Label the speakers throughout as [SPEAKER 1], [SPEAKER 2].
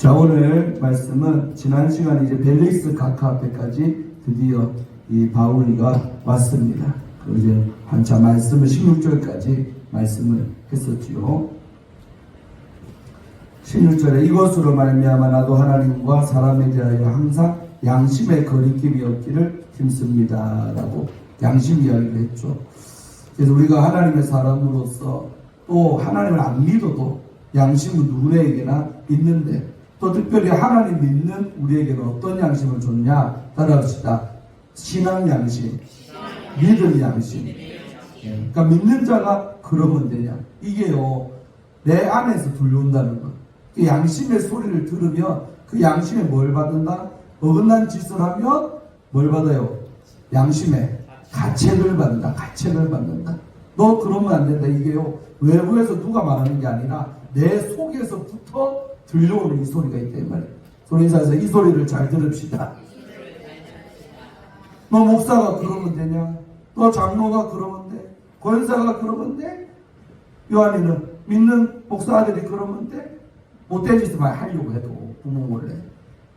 [SPEAKER 1] 자 오늘 말씀은 지난 시간 이제 벨리스 가카 앞에까지 드디어 이 바울이가 왔습니다. 그 이제 한참 말씀을 16절까지 말씀을 했었지요. 16절에 이것으로 말미암아 나도 하나님과 사람에 대하여 항상 양심의 거리낌이 없기를 힘씁니다라고 양심 이야기를 했죠. 그래서 우리가 하나님의 사람으로서 또 하나님을 안 믿어도 양심은 누구에게나 있는데 또 특별히 하나님 믿는 우리에게는 어떤 양심을 줬냐 따라합시다. 신앙 양심, 믿음 양심. 예, 그러니까 믿는 자가 그러면 되냐. 이게요, 내 안에서 들려온다는 거. 그 양심의 소리를 들으면 그 양심에 뭘 받는다? 어긋난 짓을 하면 뭘 받아요? 양심에 가책을 받는다. 가책을 받는다. 너 그러면 안 된다. 이게요, 외부에서 누가 말하는 게 아니라 내 속에서부터 들려오는 이 소리가 있다. 이 말이에요. 소리사에서 이 소리를 잘 들읍시다. 너 목사가 그러면 되냐? 너 장로가 그러면 돼? 권사가 그러면 돼? 요한이는 믿는 목사들이 그러면 돼? 못된 짓을 많이 하려고 해도 부모 몰래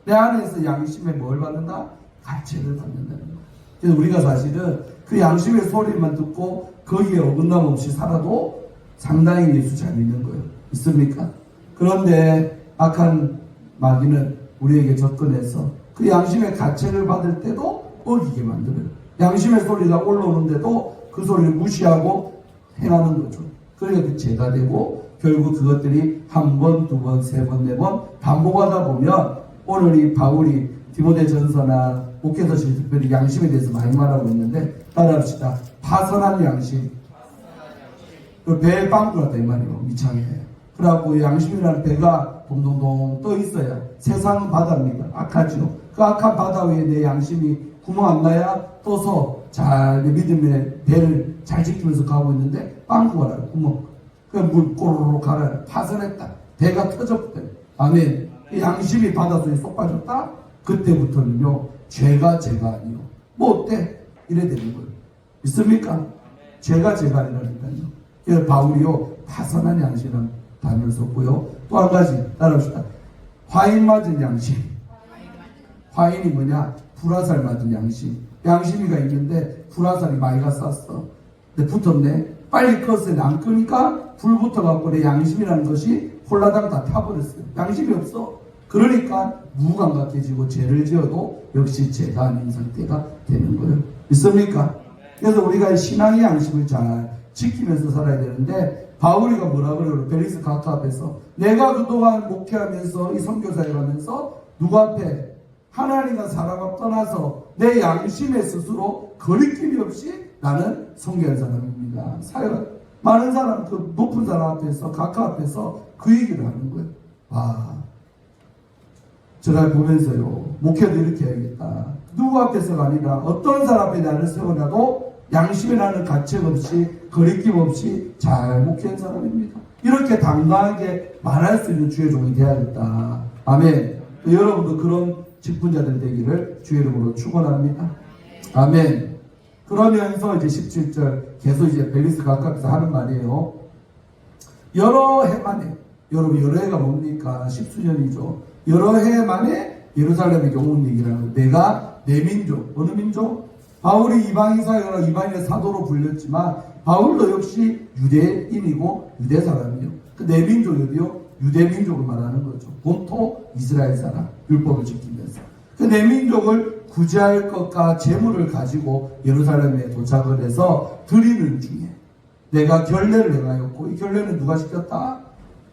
[SPEAKER 1] 내 안에서 양심에 뭘 받는다? 가책을 받는다는 거야. 그래서 우리가 사실은 그 양심의 소리만 듣고 거기에 어긋남 없이 살아도 상당히 예수 잘 믿는 거예요. 있습니까? 그런데 악한 마귀는 우리에게 접근해서 그 양심의 가책을 받을 때도 어기게 만들어요. 양심의 소리가 올라오는데도 그 소리를 무시하고 행하는 거죠. 그러니까 그 죄가 되고 결국 그것들이 한 번, 두 번, 세 번, 네 번 반복하다 보면 오늘 이 바울이 디모데 전서나 목회서실 특별히 양심에 대해서 많이 말하고 있는데 따라합시다. 파선한 양심. 그 배에 빵꾸 났다 이 말이에요. 미창에. 그래갖고 양심이라는 배가 동동동 떠 있어야 세상은 바다입니다. 악하죠. 그 악한 바다 위에 내 양심이 구멍 안 나야 떠서 잘 믿음의 배를 잘 지키면서 가고 있는데 빵꾸가 나요. 구멍. 그물 꼬르르 가라. 파선했다. 배가 터졌다. 아멘. 이 양심이 바닷속에 쏙 빠졌다. 그때부터는요. 죄가 죄가 아니요. 뭐 어때? 이래 되는 거예요. 있습니까? 죄가 죄가 아니라니까요. 바울이요. 파선한 양심이라는 단어를 썼고요. 또 한 가지 따라합시다. 화인 맞은 양심. 화인이 뭐냐? 불화살 맞은 양심. 양심이가 있는데 불화살이 많이 갔었어. 근데 붙었네. 빨리 껐어요. 안 끄니까 불 붙어갖고 내 양심이라는 것이 홀라당 다 타버렸어요. 양심이 없어. 그러니까 무감각해지고 죄를 지어도 역시 죄가 아닌 상태가 되는 거예요. 있습니까? 그래서 우리가 신앙의 양심을 잘 지키면서 살아야 되는데 바울이가 뭐라 그래요? 벨리스 가카 앞에서 내가 그동안 목회하면서 이 선교사에 가면서 누구 앞에 하나님과 사람 앞 떠나서 내 양심에 스스로 거리낌이 없이 나는 성교한 사람입니다. 사역 많은 사람 그 높은 사람 앞에서 가카 앞에서 그 얘기를 하는 거예요. 와 저날 보면서요 목회도 이렇게 해야겠다. 누구 앞에서가 아니라 어떤 사람 앞에 나를 세워놔도 양심에 나는 가책 없이 거리낌 없이 잘 목회한 사람입니다. 이렇게 당당하게 말할 수 있는 주의 종이 되어야겠다. 아멘. 여러분도 그런 직분자들 되기를 주의 이름으로 축원합니다. 아멘. 그러면서 이제 17절 계속 이제 벨리스 가깝에서 하는 말이에요. 여러 해 만에 여러분 여러 해가 뭡니까? 십수년이죠. 여러 해 만에 예루살렘에게 온 얘기라는 거예요. 내가 내 민족 어느 민족? 바울이 이방인 사회라 이방인의 사도로 불렸지만 바울도 역시 유대인이고 유대 사람이요. 그 내 민족이요 유대 민족을 말하는 거죠. 본토 이스라엘 사람 율법을 지키면서 그 내 민족을 구제할 것과 재물을 가지고 예루살렘에 도착을 해서 드리는 중에 내가 결례를 행하였고 이 결례는 누가 시켰다?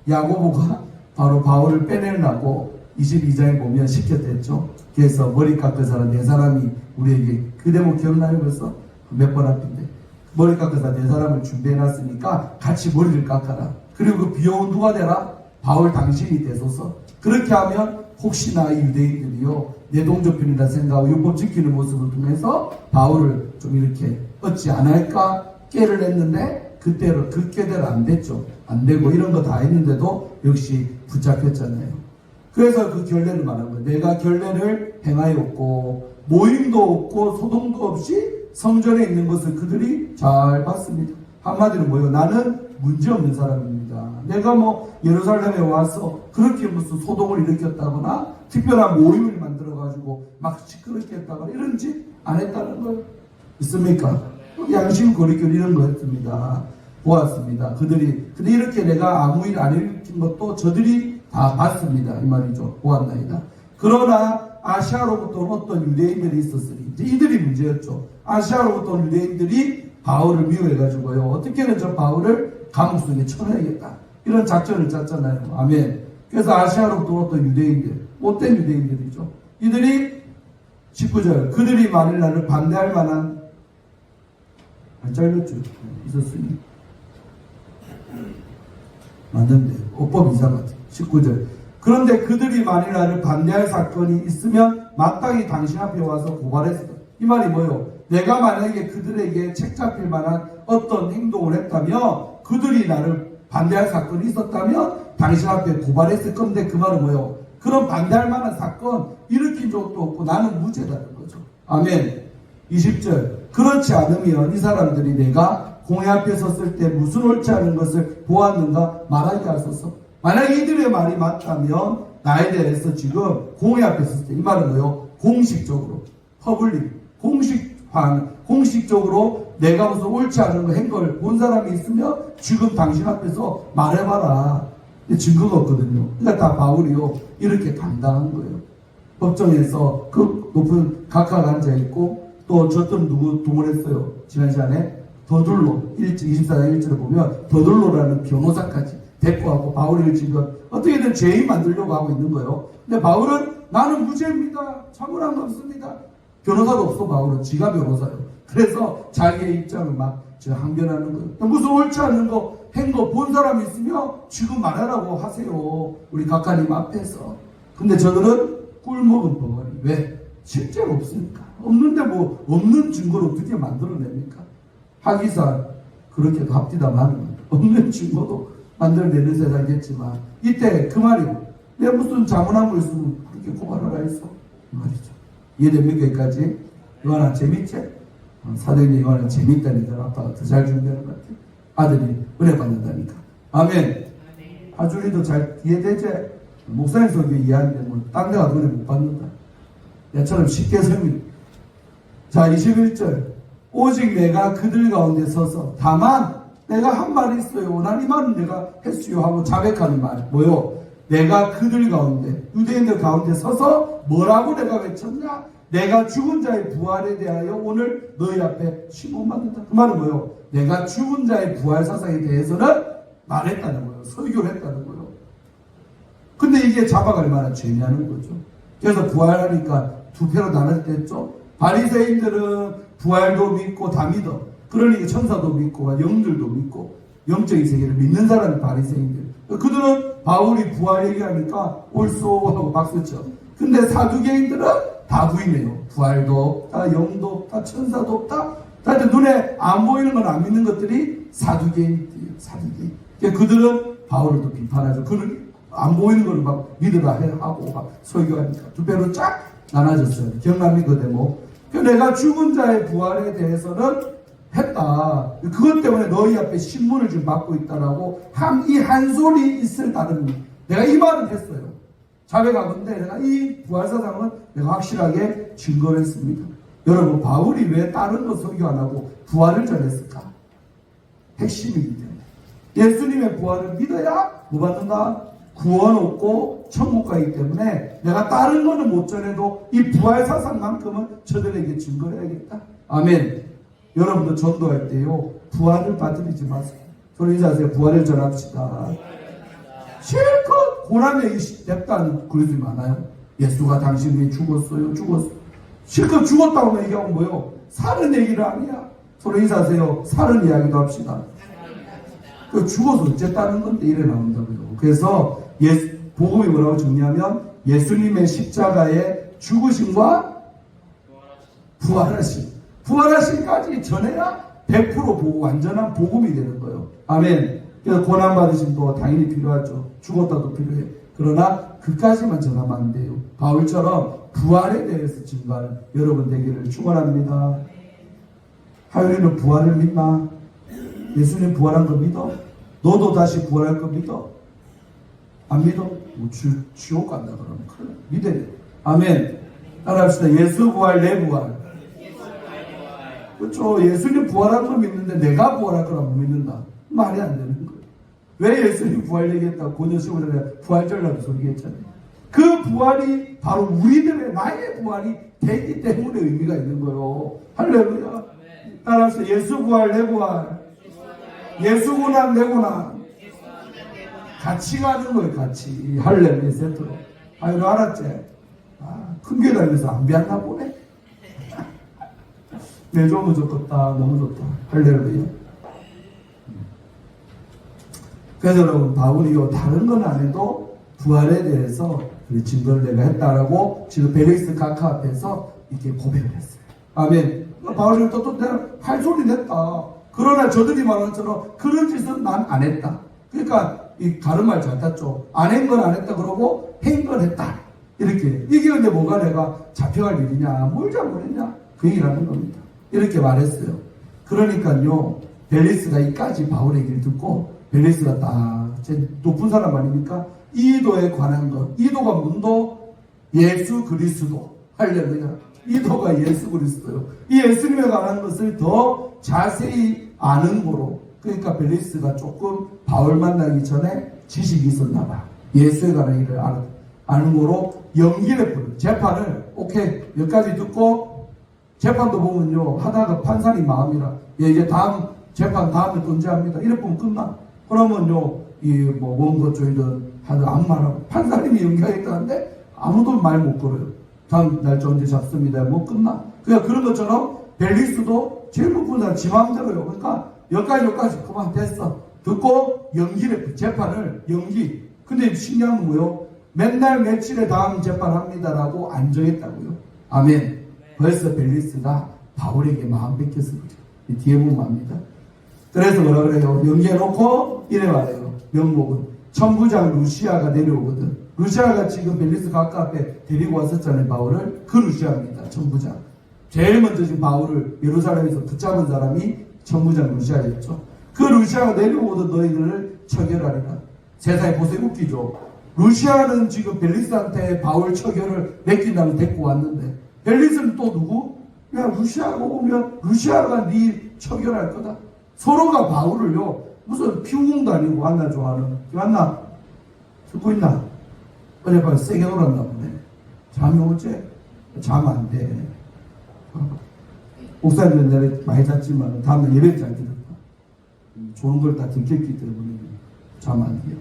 [SPEAKER 1] 야고보가 바로 바울을 빼내려고 22장에 보면 시켰댔죠. 그래서 머리 깎은 사람 네 사람이 우리에게 그 대목 기억나요 벌써? 몇 번 앞인데 머리 사람 네 사람을 준비해놨으니까 같이 머리를 깎아라. 그리고 그 비용은 누가 되라? 바울 당신이 되소서. 그렇게 하면 혹시나 이 유대인들이요 내 동족편이라 생각하고 율법 지키는 모습을 통해서 바울을 좀 이렇게 얻지 않을까 깨를 했는데 그때로 그 깨대로 안 됐죠. 안 되고 이런 거 다 했는데도 역시 붙잡혔잖아요. 그래서 그 결례를 말한 거예요. 내가 결례를 행하였고 모임도 없고 소동도 없이 성전에 있는 것을 그들이 잘 봤습니다. 한마디로 뭐예요? 나는 문제 없는 사람입니다. 내가 뭐 예루살렘에 와서 그렇게 무슨 소동을 일으켰다거나 특별한 모임을 만들어가지고 막 시끄럽게 했다거나 이런 짓 안 했다는 걸 있습니까? 양심 거리결 이런 거 했습니다. 보았습니다. 그들이 근데 이렇게 내가 아무 일 안 일으킨 것도 저들이 다 봤습니다. 이 말이죠. 보았나이다. 그러나 아시아로부터 어떤 유대인들이 있었으니 이들이 문제였죠. 아시아로부터 온 유대인들이 바울을 미워해가지고요. 어떻게든 저 바울을 감옥 속에 쳐넣어야겠다. 이런 작전을 짰잖아요. 아멘. 그래서 아시아로부터 어떤 유대인들, 못된 유대인들이죠. 이들이 19절 그들이 만일 나를 반대할 만한 안 잘렸죠. 있었으니 맞는데 어법 이상 같아. 19절 그런데 그들이 나를 반대할 사건이 있으면 마땅히 당신 앞에 와서 고발했어. 이 말이 뭐요? 내가 만약에 그들에게 책 잡힐 만한 어떤 행동을 했다면 그들이 나를 반대할 사건이 있었다면 당신 앞에 고발했을 건데 그 말은 뭐요? 그런 반대할 만한 사건 일으킨 적도 없고 나는 무죄다는 거죠. 아멘. 20절 그렇지 않으면 이 사람들이 내가 공회 앞에 섰을 때 무슨 옳지 않은 것을 보았는가 말하게 하소서. 만약 이들의 말이 맞다면 나에 대해서 지금 공회 앞에 섰을 때 이 말은 뭐요? 공식적으로 퍼블릭 공식화 공식적으로 내가 무슨 옳지 않은 걸본 사람이 있으면 지금 당신 앞에서 말해봐라. 증거가 없거든요. 그러니까 다 바울이요 이렇게 당당한 거예요. 법정에서 그 높은 각하가 앉아 있고 또 저점 누구 동원했어요. 지난 시간에 더둘로 24장 1절에 보면 더둘로라는 변호사까지 왔고 바울을 지금 어떻게든 죄인 만들려고 하고 있는 거예요. 근데 바울은 나는 무죄입니다. 참을한 거 없습니다. 변호사도 없어 바울은 지가 변호사예요. 그래서 자기의 입장을 막저 항변하는 거예요. 무슨 옳지 않은 거, 한 거 본 사람이 있으면 지금 말하라고 하세요. 우리 각하님 앞에서. 근데 저들은 꿀먹은 벙어리. 왜? 실제로 없으니까. 없는데 뭐 없는 증거를 어떻게 만들어냅니까? 하기사 그렇게도 합디다만 없는 증거도 만들어내는 세상이겠지만 이때 그 말이 내 무슨 자문한 거 있으면 그렇게 고발하라 했어. 이 말이죠. 이해됩니까? 여기까지? 이거나 재밌지? 어, 사도행전 이거는 재밌다니까 아빠가 더 잘 준비하는 것 같아. 아들이 은혜 받는다니까. 아멘. 하준이도 잘 이해되지? 목사님 설교 이해하는데 뭐딴 데 가도 은혜 못 받는다. 야처럼 쉽게 설명. 자, 21절. 오직 내가 그들 가운데 서서 다만 내가 한 말이 있어요. 난이 말은 내가 했어요 하고 자백하는 말. 뭐요? 내가 그들 가운데 유대인들 가운데 서서 뭐라고 내가 외쳤냐? 내가 죽은 자의 부활에 대하여 오늘 너희 앞에 신문받는다. 그 말은 뭐요? 내가 죽은 자의 부활 사상에 대해서는 말했다는 거예요. 설교를 했다는 거예요. 근데 이게 잡아갈 만한 죄냐는 거죠. 그래서 부활하니까 두 패로 나눌 때 했죠. 바리새인들은 부활도 믿고 다 믿어. 그러니까 천사도 믿고 영들도 믿고 영적인 세계를 믿는 사람이 바리새인들. 그들은 바울이 부활 얘기하니까 옳소 하고 박수쳐. 근데 사두개인들은 다 부인해요. 부활도 없다, 영도 없다, 천사도 없다. 다들 눈에 안 보이는 건 안 믿는 것들이 사두개인들이에요. 사두개인. 그러니까 그들은 바울을 또 비판하죠. 그는 안 보이는 걸 막 믿으라 해 하고 막 설교하니까 두 배로 쫙 나눠졌어요. 기억납니까 그 대목? 그 내가 죽은 자의 부활에 대해서는 했다. 그것 때문에 너희 앞에 신문을 지금 받고 있다라고 한 이 한 소리 있을 다름이 내가 이 말을 했어요. 자백하건데 내가 이 부활사상은 내가 확실하게 증거를 했습니다. 여러분 바울이 왜 다른 거 설교 안 하고 부활을 전했을까? 핵심이기 때문에 예수님의 부활을 믿어야 뭐 받는다? 구원 얻고 천국 가기 때문에 내가 다른 거는 못 전해도 이 부활 사상만큼은 저들에게 증거를 해야겠다. 아멘. 여러분도 전도할 때요 부활을 받들이지 마세요. 저는 인사하세요. 부활을 전합시다. 실컷 고난 얘기 냅다는 그릇이 많아요. 예수가 당신 위해 죽었어요. 죽었어. 실컷 죽었다고 얘기하면 뭐요? 사는 얘기를 아니야. 서로 인사하세요. 사는 이야기도 합시다. 그 죽어서 어쨌다는 건데 이래 나온다고요. 그래서 예, 복음이 뭐라고 정리하면 예수님의 십자가의 죽으심과 부활하심. 부활하심까지 전해야 100% 보고 완전한 복음이 되는 거예요. 아멘. 그래서 고난 받으심도 당연히 필요하죠. 죽었다도 필요해. 그러나 그까지만 전하면 안 돼요. 바울처럼 부활에 대해서 증거하는 여러분 되기를 축원합니다. 하율이는 부활을 믿나? 예수님 부활한 거 믿어? 너도 다시 부활할 거 믿어? 안 믿어? 뭐 주, 지옥 간다 그러면 큰일 나. 믿어야 돼. 아멘. 따라합시다. 예수 부활, 내 부활. 그렇죠. 예수님 부활할 걸 믿는데 내가 부활할 거라고 믿는다. 말이 안 되는 거예요. 왜 예수님 부활 얘기했다? 고년 15절에 부활절라도 소리했잖아요. 그 부활이 바로 우리들의 나의 부활이 되기 때문에 의미가 있는 거예요. 할렐루야. 따라서 예수 부활, 내 부활. 예수 고난, 내 고난. 같이 가는 거예요, 같이. 할렐루야 세트로. 아, 이거 알았지? 아, 큰 교회 다니면서 안 배웠나 보네? 내 너무 좋겠다. 너무 좋다. 할렐루야. 그래서 여러분, 바울이 요 다른 건 안 해도 부활에 대해서 그 증거를 내가 했다라고 지금 베렉스 카카 앞에서 이렇게 고백을 했어요. 아멘. 바울이 또, 또 내가 할 소리 냈다. 그러나 저들이 말하는 것처럼 그런 짓은 난 안 했다. 그러니까 이 다른 말잘 탔죠. 안 한 건 안 했다 그러고 한 건 했다. 이렇게. 이게 근데 뭐가 내가 잡혀갈 일이냐, 뭘 잘못했냐. 그 얘기를 하는 겁니다. 이렇게 말했어요. 그러니까요, 벨리스가 이까지 바울의 얘기를 듣고, 벨리스가 딱, 제 높은 사람 아닙니까? 이도에 관한 것. 이도가 문도 예수 그리스도. 할렐루야. 이도가 예수 그리스도요. 이 예수님에 관한 것을 더 자세히 아는 거로. 그러니까 벨리스가 조금 바울 만나기 전에 지식이 있었나 봐. 예수에 관한 일을 아는, 아는 거로 연기를 부르 재판을, 오케이. 여기까지 듣고 재판도 보면요 하다가 판사님 마음이라. 예, 이제 다음 재판 다음에 또 언제 합니다. 이래 보면 끝나. 그러면요 이뭐 원고 쪽이든 하든 아무 말하고 판사님이 연기하겠다는데 아무도 말 못 걸어요. 다음 날짜 언제 잡습니다. 뭐 끝나. 그냥 그런 것처럼 벨리스도 제일 사람 지 마음대로요. 그러니까 여기까지 여기까지 그만 됐어. 듣고 연기를 재판을 연기. 근데 신기한 건 뭐요? 맨날 며칠에 다음 재판합니다라고 안 정했다고요. 아멘 벌써 벨리스가 바울에게 마음. 이 뒤에 보면 압니다. 그래서 뭐라 그래요? 연기해놓고 이래 말해요. 명목은 천부장 루시아가 내려오거든. 루시아가 지금 벨리스 각각 앞에 데리고 왔었잖아요. 바울을. 그 루시아입니다. 천부장. 제일 먼저 지금 바울을 예루살렘에서 붙잡은 사람이 천부장 루시아였죠. 그 루시아가 내려오던 너희들을 처결하리라. 세상에 보세요. 웃기죠. 루시아는 지금 벨리스한테 바울 처결을 맡긴다고 데리고 왔는데 벨리스는 또 누구? 야 루시아가 오면 루시아가 네 처결할 거다. 서로가 바울을요 무슨 피우공도 아니고 안나 좋아하는 안나 듣고 있나? 어제 밤 세게 놀았나 보네. 잠이 오지? 잠 안 돼. 목사님은 내가 많이 잤지만 다음날 예배 잘 들었다. 좋은 걸 다 들켰기 때문에 잠 안 돼요.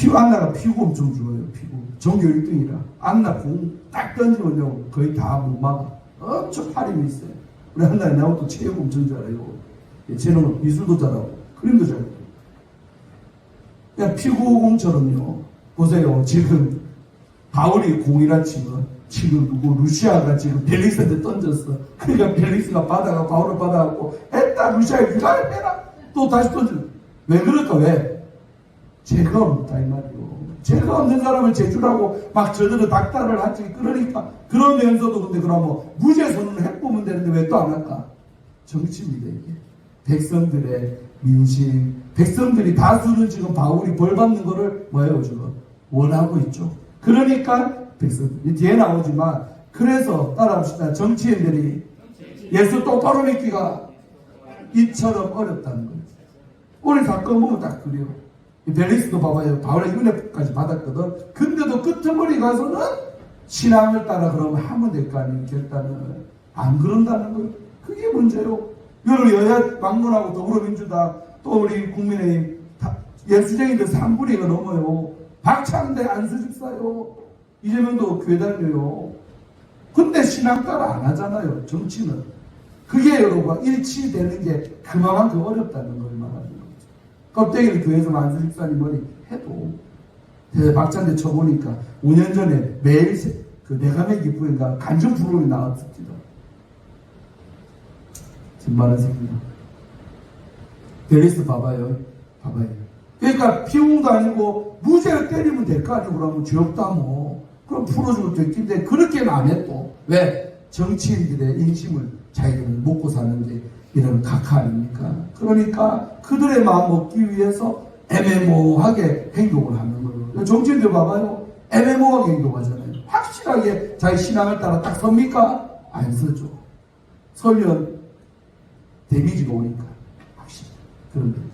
[SPEAKER 1] 피고 안나가 피고 엄청 좋아요. 피고 전교 1등이라 안나 공딱 던지면요 거의 다 못 막아. 엄청 팔힘이 있어요. 우리 나하고 또 체육 엄청 잘해요. 예, 쟤는 미술도 잘하고 그림도 잘하고. 그냥 피구공처럼요. 보세요. 지금 바울이 공이라 치면 지금 누구 루시아가 지금 벨릭스한테 던졌어. 그러니까 벨릭스가 받아가 바울을 받아갖고 했다 루시아에 유라를 빼라. 또 다시 던져. 왜 그럴까 왜? 죄가 없다 이 말이요. 죄가 없는 사람을 죄주라고 막 저들은 닥달을 하지. 그러니까 그러면서도 근데 그러면 무죄 선언을 해보면 되는데 왜 또 안 할까? 정치입니다 이게. 백성들의 민심, 백성들이 다수는 지금 바울이 벌 받는 거를 뭐예요 지금 원하고 있죠. 그러니까 백성들 뒤에 나오지만 그래서 따라합시다. 정치인들이 예수 똑바로 믿기가 이처럼 어렵다는 거예요. 오늘 사건 보면 딱 그래요. 이 벨리스도 봐봐요. 바울의 은혜까지 받았거든. 근데도 끄트머리 가서는 신앙을 따라 그러면 하면 될 거 아니에요. 결단을. 안 그런다는 거예요. 그게 문제요. 여러 여야 막론하고 더불어민주당 또 우리 국민의힘 다 예수쟁이들 3분의 1가 넘어요. 박찬대 안수집사요. 이재명도 교회 다녀요. 근데 신앙 따라 안 하잖아요. 정치는. 그게 여러분 일치되는 게 그만큼 어렵다는 걸 거죠. 껍데기를 교회에서 만수 집사님 머리 해도 대 박찬대 쳐보니까 5년 전에 매일 세- 그 내감의 기부인가 간증 프로그램이 나왔습니다. 정말은 생각. 벨리스 봐봐요. 봐봐요. 그러니까 피웅도 아니고 무죄를 때리면 될 거 아니고 그러면 죄 없다 뭐. 그럼 풀어주고 됐긴데 그렇게는 안 해 또. 왜? 정치인들의 인심을 자기들은 먹고 사는데 이런 각하 아닙니까? 그러니까 그들의 마음 먹기 위해서 애매모호하게 행동을 하는 거예요. 정치인들 봐봐요. 애매모호하게 행동하잖아요. 확실하게 자기 신앙을 따라 딱 섭니까? 안 서죠. 설면 데미지가 오니까 확실히 그런 거예요.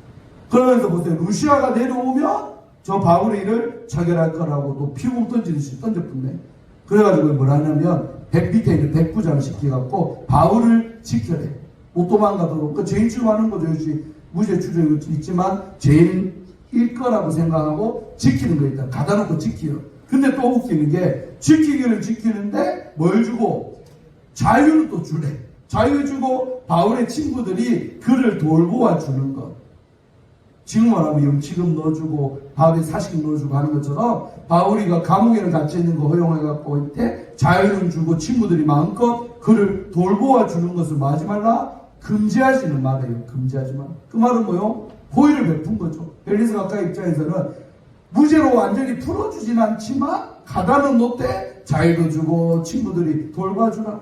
[SPEAKER 1] 그러면서 보세요. 루시아가 내려오면 저 바울의 일을 처결할 거라고 또 피고 던지듯이 던져붙네. 그래가지고 뭘 하냐면 백 밑에 있는 백부장을 시켜갖고 바울을 지켜내. 못 도망가도록. 그 죄인 취급하는 거죠. 역시 무죄 추정이 있지만 죄인일 거라고 생각하고 지키는 거 있다. 가다 놓고 지키요. 근데 또 웃기는 게 지키기를 지키는데 뭘 주고 자유를 또 주래. 자유 주고 바울의 친구들이 그를 돌보아 주는 것. 지금 말하면 영치금 넣어주고 밥에 사식 넣어주고 하는 것처럼 바울이가 감옥에는 갇혀 있는 거 허용해갖고 있대 자유는 주고 친구들이 마음껏 그를 돌보아 주는 것을 뭐 하지 말라 금지하지는 말아요 금지하지 마. 그 말은 뭐요? 호의를 베푼 거죠. 벨리스 가까 입장에서는 무죄로 완전히 풀어주진 않지만 가다는 놓되 자유도 주고 친구들이 돌봐주라.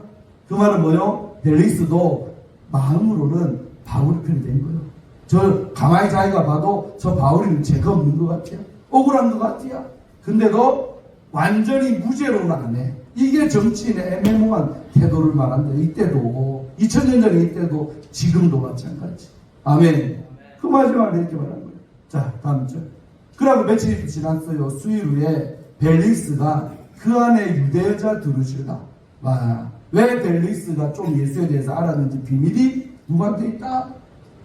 [SPEAKER 1] 그 말은 뭐요? 벨리스도 마음으로는 바울 편이 된 거예요. 저 가만히 자기가 봐도 저 바울이는 죄가 없는 것 같아요. 억울한 것 같아요. 근데도 완전히 무죄로는 안 해. 이게 정치인의 애매모호한 태도를 말한다. 이때도 2000년 전에 이때도 지금도 마찬가지. 아멘. 그 마지막에 이렇게 말한 거예요. 자 다음 절. 그러고 며칠이 지났어요. 수일 후에 벨리스가 그 안에 유대 여자 들으시다. 와, 왜 벨리스가 좀 예수에 대해서 알았는지 비밀이 누구한테 있다?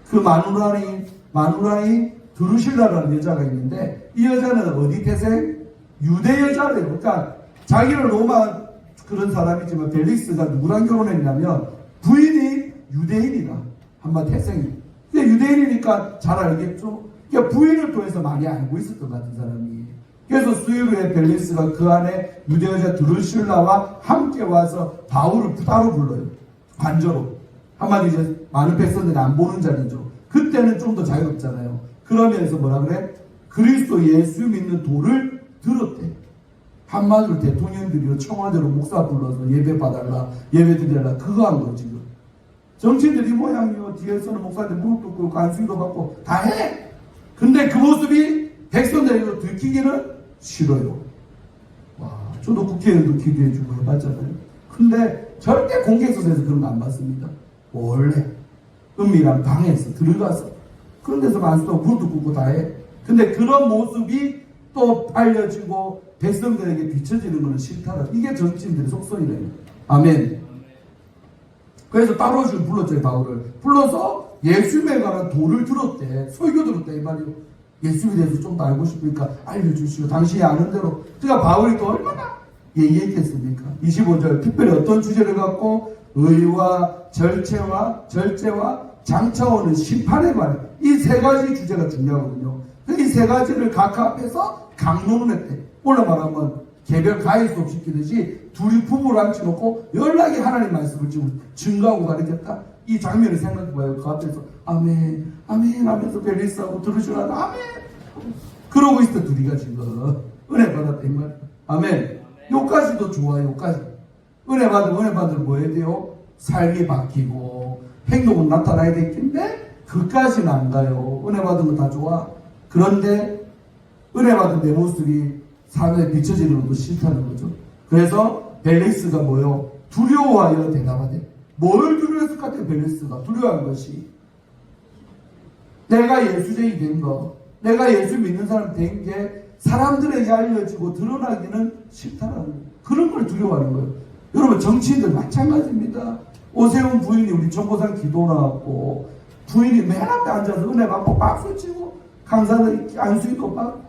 [SPEAKER 1] 그 마누라인 마누라인 드루실라라는 여자가 있는데 이 여자는 어디 태생? 유대 여자래요. 그러니까 자기는 로마 그런 사람이지만 벨릭스가 누구랑 결혼했냐면 부인이 유대인이다. 한마디 태생이. 근데 유대인이니까 잘 알겠죠. 그러니까 부인을 통해서 많이 알고 있었던 것 같은 사람이. 그래서 수요일에 벨릭스가 그 안에 유대 여자 드루실라와 함께 와서 바울을 따로 불러요. 관저로. 한마디 이제 많은 백성들이 안 보는 자리죠. 그때는 좀 더 자유롭잖아요. 그러면서 뭐라 그래? 그리스도 예수 믿는 도를 들었대. 한마디로 대통령들이 청와대로 목사 불러서 예배 봐달라, 예배 드려라, 그거 한 거, 지금. 정치인들이 모양이요. 뒤에서는 목사한테 무릎 꿇고 간수도 받고 다 해! 근데 그 모습이 백성들에게 들키기는 싫어요. 와, 저도 국회의원도 기도해주고 해봤잖아요. 근데 절대 공개소에서 그런 거 안 받습니다. 원래 은밀한 방에서 들어가서 그런 데서 만수도 무릎도 꿇고 다 해. 근데 그런 모습이 또 알려지고 백성들에게 비춰지는 것은 싫다라. 이게 정치인들의 속성이래요. 아멘. 그래서 따로 좀 불렀죠, 바울을. 불러서 예수님에 관한 도를 들었대. 설교 들었대, 이 말이요. 예수에 대해서 좀 더 알고 싶으니까 알려주시오. 당신이 아는 대로. 그러니까 바울이 또 얼마나 얘기했겠습니까? 25절. 특별히 어떤 주제를 갖고 의와 절체와 절제와 장차오는 심판에 관해 이 세 가지 주제가 중요하거든요. 이 세 가지를 각 앞에서 강론을 했대. 올라 말하면 개별 가해 수업 시키듯이 둘이 부부를 앉혀놓고 연락이 하나님 말씀을 지금 증거하고 가르쳤다. 이 장면을 생각해봐요. 그 앞에서 아멘, 아멘 하면서 벨리스하고 들으시라 아멘. 그러고 있어 둘이가 지금 은혜 받았다 이 말. 아멘. 요까지도 좋아요. 요까지. 은혜 받으면 은혜 받으면 뭐 해야 돼요? 삶이 바뀌고 행동은 나타나야 되겠는데 그까지는 안 가요. 은혜 받으면 다 좋아. 그런데 은혜 받은 내 모습이 사회에 비춰지는 것도 싫다는 거죠. 그래서 벨리스가 뭐요? 두려워하여 대답하대. 뭘 두려워했을 것 같아요, 벨리스가? 두려워한 것이. 내가 예수쟁이 된 거, 내가 예수 믿는 사람 된 게 사람들에게 알려지고 드러나기는 싫다라는 거예요. 그런 걸 두려워하는 거예요. 여러분, 정치인들 마찬가지입니다. 오세훈 부인이 우리 정보상 기도 나왔고, 부인이 맨 앞에 앉아서 은혜 받고 박수 치고, 강사들이 안수기도 받고,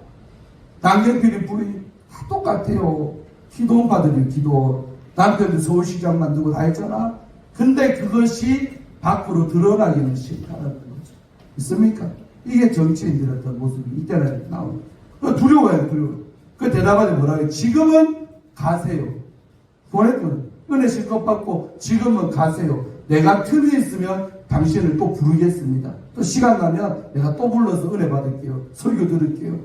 [SPEAKER 1] 남경필이 부인이 다 똑같아요. 기도원 받으려 기도. 남편도 서울시장 만들고 다 했잖아. 근데 그것이 밖으로 드러나기는 싫다는 거죠. 있습니까? 이게 정치인들의 어떤 모습이 이때는 나오는 그 두려워요, 두려워. 그 대답하지 뭐라 해요? 지금은 가세요. 보냈거든. 은혜 실컷 받고 지금은 가세요. 내가 틈이 있으면 당신을 또 부르겠습니다. 또 시간 나면 내가 또 불러서 은혜 받을게요. 설교 들을게요.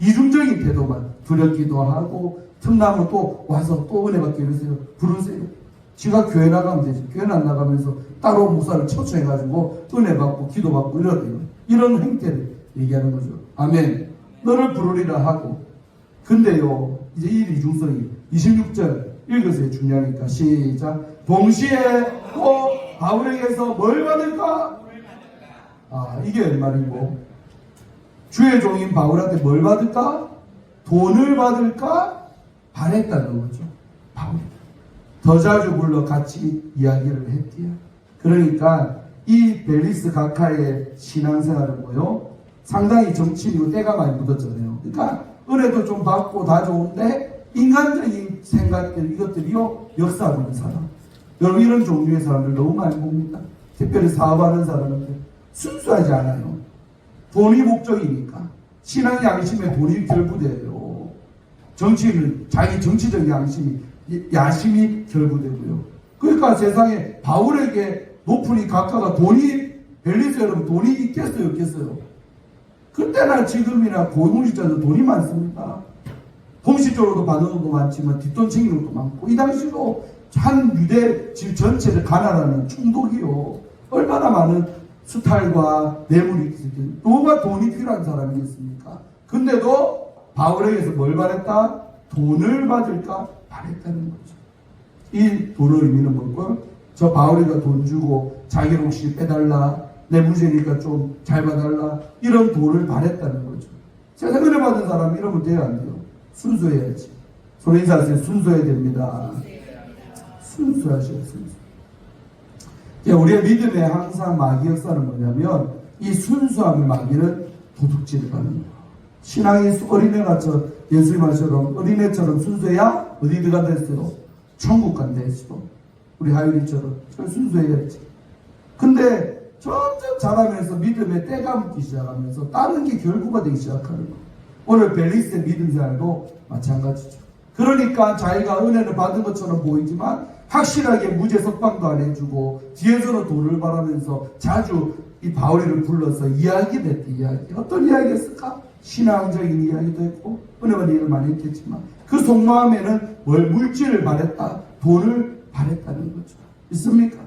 [SPEAKER 1] 이중적인 태도만 두렵기도 하고 틈나면 또 와서 또 은혜 받게 해주세요. 부르세요. 지가 교회 나가면 되지. 교회 안 나가면서 따로 목사를 초청해가지고 은혜 받고 기도 받고 이러대요. 이런 행태를 얘기하는 거죠. 아멘. 너를 부르리라 하고. 근데요, 이제 이 이중성이 26절 읽으세요. 중요하니까. 시작. 동시에 또 바울에게서 뭘 받을까? 아, 이게 웬 말이고. 주의 종인 바울한테 뭘 받을까? 돈을 받을까? 바랬다는 거죠. 바울이. 더 자주 불러 같이 이야기를 했대요. 그러니까 이 벨리스 가카의 신앙생활은 뭐요? 상당히 정치인이고 때가 많이 묻었잖아요. 그러니까 은혜도 좀 받고 다 좋은데 인간적인 생각들 이것들이요 역사하고 있는 사람. 여러분 이런 종류의 사람들 너무 많이 봅니다. 특별히 사업하는 사람들 순수하지 않아요. 돈이 목적이니까 신앙 양심에 돈이 결부돼요. 정치인은 자기 정치적 양심이 야심이 결부되고요. 그러니까 세상에 바울에게 높으니 각하가 돈이 벨리스 여러분 돈이 있겠어요, 없겠어요? 그때나 지금이나 고용시자도 돈이 많습니다. 공식적으로도 받는 것도 많지만 뒷돈 챙기는 것도 많고 이 당시도 한 유대 집 전체를 가난하는 충독이요. 얼마나 많은 수탈과 뇌물이 있을지 누가 돈이 필요한 사람이겠습니까? 근데도 바울에게서 뭘 바랬다? 돈을 받을까? 바랬다는 거죠. 이 돈의 의미는 뭘까? 저 바울이가 돈 주고 자기 혹시 빼달라 내 무죄니까 좀 잘 봐달라 이런 돈을 바랬다는 거죠. 세상 은혜 받은 사람 이러면 돼요 안 돼요? 순수해야지. 손 인사하세요. 순수해야 됩니다. 순수하셔야 순수. 예, 우리의 믿음에 항상 마귀 역사는 뭐냐면 이 순수함을 마귀는 도둑질을 하는 거예요. 신앙이 어린애가 예수님처럼 어린애처럼 순수해야 어디 들어간다 했어요? 천국 간다 했어. 우리 하율이처럼 저 순수해야지. 근데 점점 자라면서 믿음에 때가 묻기 시작하면서 다른 게 결부가 되기 시작하는 거예요. 오늘 벨리스의 믿음 생활도 마찬가지죠. 그러니까 자기가 은혜를 받은 것처럼 보이지만 확실하게 무죄 석방도 안 해주고 뒤에서는 돈을 바라면서 자주 이 바울이를 불러서 이야기를 했대 이야기. 어떤 이야기였을까? 신앙적인 이야기도 했고 은혜만 얘기를 많이 했겠지만 그 속마음에는 뭘 물질을 바랬다 돈을 바랬다는 거죠. 있습니까?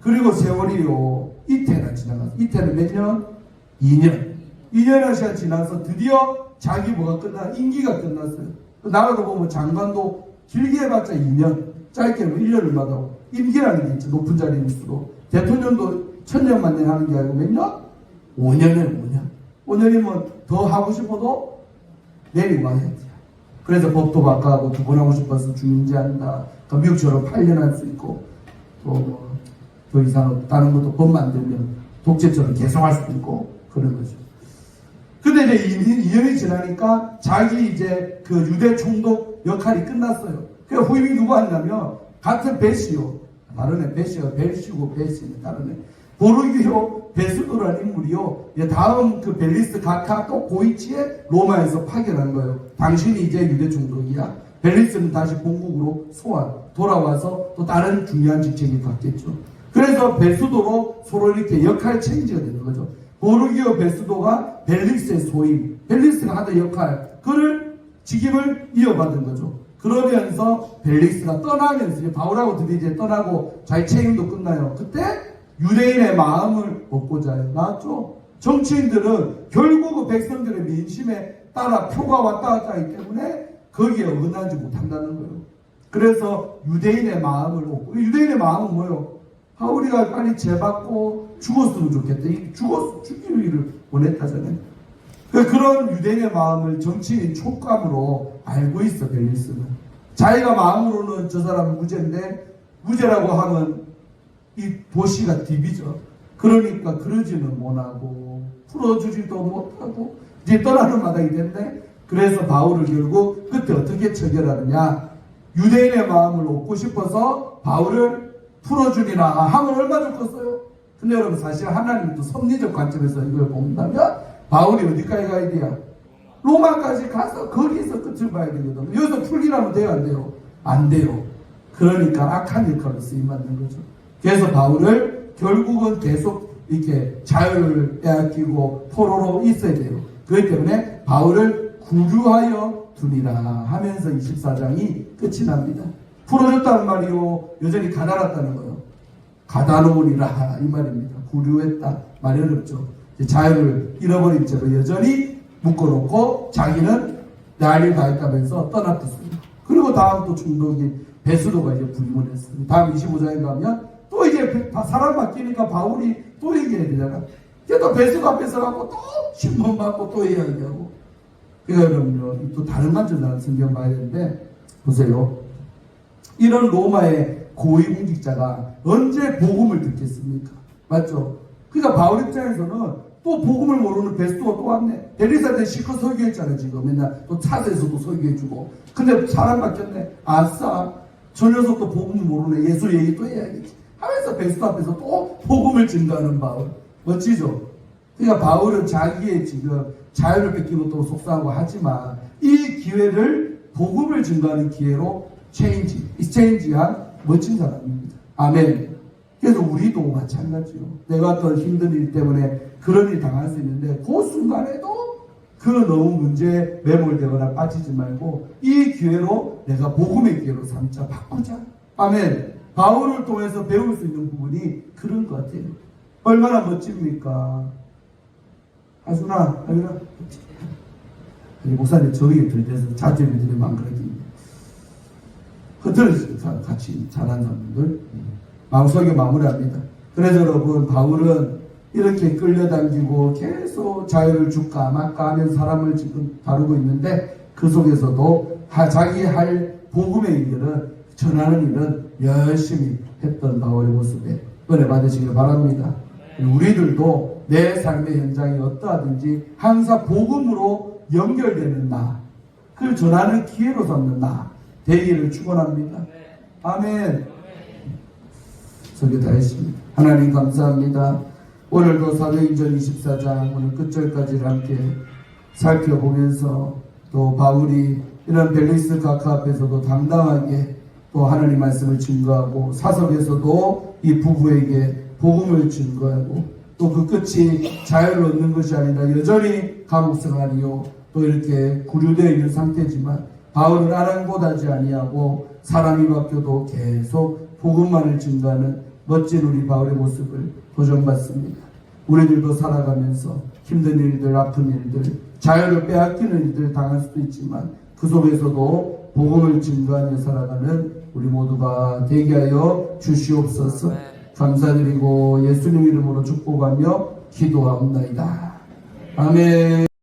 [SPEAKER 1] 그리고 세월이요 이태가 지나가서 이태는 몇 년? 2년. 2년의 시간 지나서 드디어 자기 뭐가 끝나 임기가 끝났어요. 나라도 보면 장관도 길게 해봤자 2년, 짧게 는 1년을 받아고 임기라는 게 있죠. 높은 자리일수록 대통령도 천년 만년 하는 게 아니고 몇 년? 5년에 5년. 5년이면 더 하고 싶어도 내리고 와야 돼요. 그래서 법도 바꿔고 두 번 하고 싶어서 중임제한다. 또 미국처럼 8년 할 수 있고 또더 이상 다른 것도 법 만들면 독재처럼 계속 할 수도 있고 그런 거죠. 근데 이제 2년이 지나니까 자기 이제 그 유대 총독 역할이 끝났어요. 그 후임이 누구 하냐면 같은 베시요. 다르네. 베시가 벨시고 베시는 다르네. 보르기오 베스도라는 인물이요. 다음 그 벨리스 가카 또 고이치에 로마에서 파견한 거예요. 당신이 이제 유대 총독이야. 벨리스는 다시 본국으로 소환 돌아와서 또 다른 중요한 직책을 받겠죠. 그래서 베스도로 서로 이렇게 역할 체인지가 되는 거죠. 보르기오 베스도가 벨릭스의 소임, 벨릭스가 하던 역할, 그를 직임을 이어받은 거죠. 그러면서 벨릭스가 떠나면서 바울하고 드디어 이제 떠나고 자기 책임도 끝나요. 그때 유대인의 마음을 얻고자. 나왔죠? 정치인들은 결국 그 백성들의 민심에 따라 표가 왔다 갔다 하기 때문에 거기에 어긋나지 못한다는 거예요. 그래서 유대인의 마음을 얻고 유대인의 마음은 뭐예요? 하울이가 빨리 재받고 죽었으면 좋겠다. 죽었, 죽이기를 원했다잖아요. 그 그런 유대인의 마음을 정치인 촉감으로 알고 있어, 벨리스는. 자기가 마음으로는 저 사람은 무죄인데, 무죄라고 하면 이 도시가 디비죠. 그러니까 그러지는 못하고, 풀어주지도 못하고, 이제 떠나는 마당이 됐네. 그래서 바울을 결국 그때 어떻게 처결하느냐. 유대인의 마음을 얻고 싶어서 바울을 풀어주리라 하면 얼마 좋겠어요? 근데 여러분 사실 하나님도 섭리적 관점에서 이걸 본다면 바울이 어디까지 가야 돼요? 로마까지 가서 거기서 끝을 봐야 되거든요. 여기서 풀기라면 돼요, 안 돼요? 안 돼요. 그러니까 악한 역할로 쓰임받는 거죠. 그래서 바울을 결국은 계속 이렇게 자유를 빼앗기고 포로로 있어야 돼요. 그렇기 때문에 바울을 구류하여 두리라 하면서 24장이 끝이 납니다. 풀어줬다는 말이요. 여전히 가다랐다는 거요. 가다놓으리라 이 말입니다. 구류했다. 말이 어렵죠. 자유를 잃어버린 채로 여전히 묶어놓고 자기는 나를 다했다면서 떠났습니다. 그리고 다음 또 중독이 베스도가 이제 부임을 했습니다. 다음 25장에 가면 또 이제 사람 바뀌니까 바울이 또 얘기해야 되잖아. 그또 베스도 앞에서 가고 또 신문 받고 또 이야기하고. 그러니까 여러분요, 또 다른 관점 나는 성경 봐야 되는데 보세요. 이런 로마의 고위공직자가 언제 복음을 듣겠습니까? 맞죠? 그러니까 바울 입장에서는 또 복음을 모르는 베스토가 또 왔네. 베리사한테 실컷 설교했잖아요, 지금. 맨날 또 차에서도 설교해주고. 근데 사람 바뀌었네. 아싸. 저 녀석도 복음을 모르네. 예수 얘기 또 해야겠지. 하면서 베스토 앞에서 또 복음을 증가하는 바울. 멋지죠? 그러니까 바울은 자기의 지금 자유를 뺏기고 또 속상하고 하지만 이 기회를 복음을 증가하는 기회로 체인지, 익스체인지한 멋진 사람입니다. 아멘. 그래서 우리도 마찬가지요. 내가 어떤 힘든 일 때문에 그런 일 당할 수 있는데 그 순간에도 그 너무 문제에 매몰되거나 빠지지 말고 이 기회로 내가 복음의 기회로 삼자 바꾸자. 아멘. 바울을 통해서 배울 수 있는 부분이 그런 것 같아요. 얼마나 멋집니까? 하수나. 아니, 목사님 저기 들대서 안그 그들 같이 잘하는 사람들 마음속에 마무리합니다. 그래서 여러분 바울은 이렇게 끌려당기고 계속 자유를 줄까 말까 하면 사람을 지금 다루고 있는데 그 속에서도 하- 자기 할 복음의 일들은 전하는 일은 열심히 했던 바울의 모습에 은혜 받으시길 바랍니다. 우리들도 내 삶의 현장이 어떠하든지 항상 복음으로 연결되는 나, 그걸 전하는 기회로 삼는 나 되기를 축원합니다. 아멘. 설교 다 했습니다. 하나님 감사합니다. 오늘도 사도행전 24장 오늘 끝절까지를 함께 살펴보면서 또 바울이 이런 벨리스 가카 앞에서도 당당하게 또 하나님 말씀을 증거하고 사석에서도 이 부부에게 복음을 증거하고 또 그 끝이 자유를 얻는 것이 아니라 여전히 감옥 생활이요 또 이렇게 구류되어 있는 상태지만 바울은 아랑곳하지 아니하고 사람이 바뀌어도 계속 복음만을 증가하는 멋진 우리 바울의 모습을 보정받습니다. 우리들도 살아가면서 힘든 일들, 아픈 일들, 자유를 빼앗기는 일들 당할 수도 있지만 그 속에서도 복음을 증거하며 살아가는 우리 모두가 되게 하여 주시옵소서. 감사드리고 예수님 이름으로 축복하며 기도하옵나이다. 아멘.